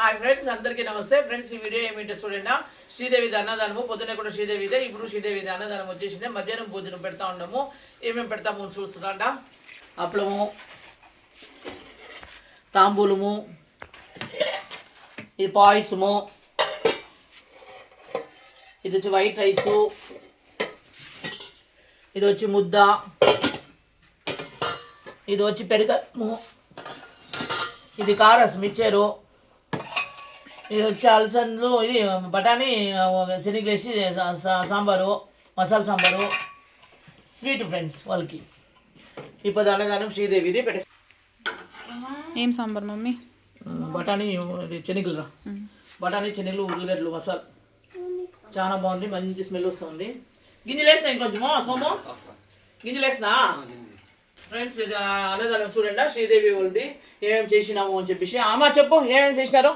Hi friends అందరికీ నమస్తే. Friends ఈ వీడియో ఏమిటో చూడండి. శ్రీదేవి అన్నదానము. పొద్దున కూడా శ్రీదేవిదే ఇప్పుడు శ్రీదేవి అన్నదానం వచ్చేసింది. మధ్యాహ్నం భోజనం పెడతా ఉన్నాము. ఏమేమి పెడతాము చూస్తున్నాంట అప్పలము తాంబూలము ఇది పాయసము ఇది వచ్చి వైట్ రైసు ఇది వచ్చి ముద్ద ఇది వచ్చి పెరుగము ఇది కారస్ మిచ్చారు ఇది వచ్చి అలసందలు ఇది బఠానీ శనగలేసి సాంబారు మసాలా సాంబారు. స్వీట్ ఫ్రెండ్స్ వాళ్ళకి. ఇప్పుడు అన్నదానం శ్రీదేవిది పెట్టే ఏం సాంబార్ మమ్మీ? బఠానీ ఇది శనగలు రా. బఠానీ శనగలు ఉల్లిగడ్డలు మసాలా. చాలా బాగుంది మంచి స్మెల్ వస్తుంది. గింజలు వేసినా ఇంకొంచెము సోము? గింజలు వేసినా? ఫ్రెండ్స్ ఇది అన్నదానం చూడండి శ్రీదేవి వాళ్ళది. ఏమేమి చేసినాము అని చెప్పేసి అమ్మ చెప్పు ఏమేమి చేసినారు?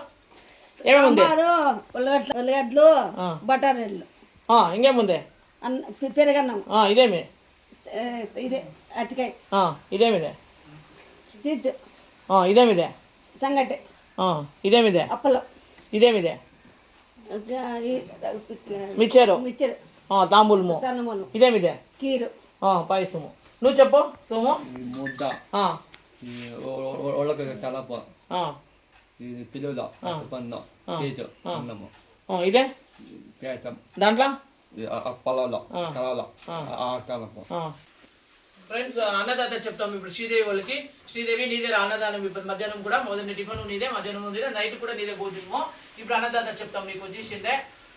ఏమేమి ఉల్లగడ్డలు ఉల్లగడ్డలు ఆ. బఠానీలు ఇంకేముంది పెరుగన్నం ఆ, ఇదేమి ఇదే అరటికాయ ఆ, ఇదేమిదే ఆ, ఇదేమిదే సంగటి ఆ, ఇదేమిదే అప్పలం ఇదేమిదే మిచ్చారు మిక్చర్ ఆ, తాంబూలము ఇదేమిదే కీరు ఆ, పాయసము నువ్వు చెప్పు సోము ముద్ద కలప ఆ, ఇది చేతు అన్నము. ఇదే? పేతం దాంట్లో? పొలంలో ఆ కలప ఫ్రెండ్స్ అన్నదాత చెప్తాం ఇప్పుడు శ్రీదేవి వాళ్ళకి. శ్రీదేవి నీదే అన్నదానం ఇప్పుడు మధ్యాహ్నం కూడా. మొదటి టిఫిన్ నీదే మధ్యాహ్నం నీదే నైట్ కూడా నీదే భోజనము. ఇప్పుడు అన్నదాత చెప్తాం నీకు వచ్చేసిందే.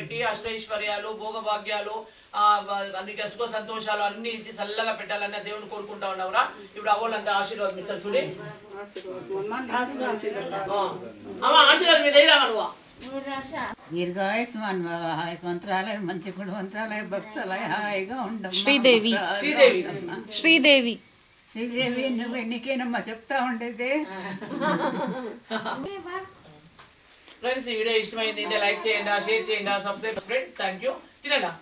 పెట్టి అష్టైశ్వర్యాలు భోగభాగ్యాలు నీకు సుఖ సంతోషాలు అన్ని ఇచ్చి చల్లగా పెట్టాలని ఆ దేవుని కోరుకుంటా ఉన్నావురా. ఇప్పుడు అవ్వాలంతా ఆశీర్వాదం ఇస్తా చూడి. అమ్మ ఆశీర్వాదం మీ దగ్గర నువ్వు? దీర్ఘాయుష్మాన్ భవ హాయ్ మంత్రాలయ మంచి గుడి మంత్రాలయ భక్తులయ హాయిగా శ్రీదేవి. శ్రీదేవి. శ్రీదేవి. శ్రీదేవి నువ్వు ఎన్నికేనమ్మా చెప్తా ఉండేది? ఫ్రెండ్స్ ఈ వీడియో ఇష్టమైంది లైక్ చేయండి షేర్ చేయండి సబ్స్క్రైబ్ ఫ్రెండ్స్ థ్యాంక్ యూ తినండి.